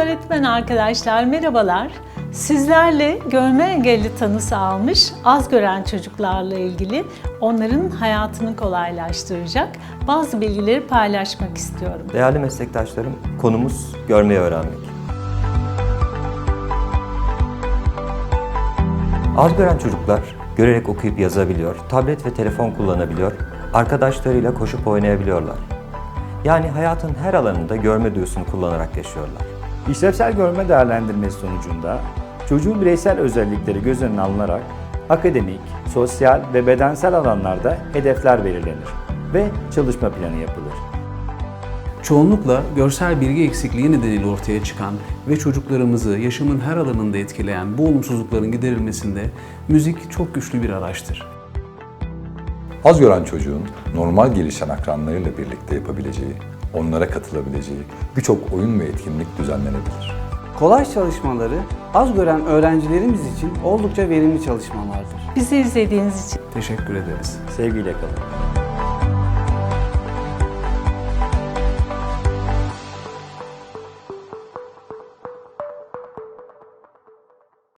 gören arkadaşlar merhabalar. Sizlerle görme engelli tanısı almış az gören çocuklarla ilgili onların hayatını kolaylaştıracak bazı bilgileri paylaşmak istiyorum. Değerli meslektaşlarım, konumuz görmeyi öğrenmek. Az gören çocuklar görerek okuyup yazabiliyor, tablet ve telefon kullanabiliyor, arkadaşlarıyla koşup oynayabiliyorlar. Yani hayatın her alanında görme duyusunu kullanarak yaşıyorlar. İşlevsel görme değerlendirmesi sonucunda çocuğun bireysel özellikleri göz önüne alınarak akademik, sosyal ve bedensel alanlarda hedefler belirlenir ve çalışma planı yapılır. Çoğunlukla görsel bilgi eksikliği nedeniyle ortaya çıkan ve çocuklarımızı yaşamın her alanında etkileyen bu olumsuzlukların giderilmesinde müzik çok güçlü bir araçtır. Az gören çocuğun normal gelişen akranlarıyla birlikte yapabileceği, onlara katılabileceği birçok oyun ve etkinlik düzenlenebilir. Kolaj çalışmaları az gören öğrencilerimiz için oldukça verimli çalışmalardır. Bizi izlediğiniz için Teşekkür ederiz. Sevgiyle kalın.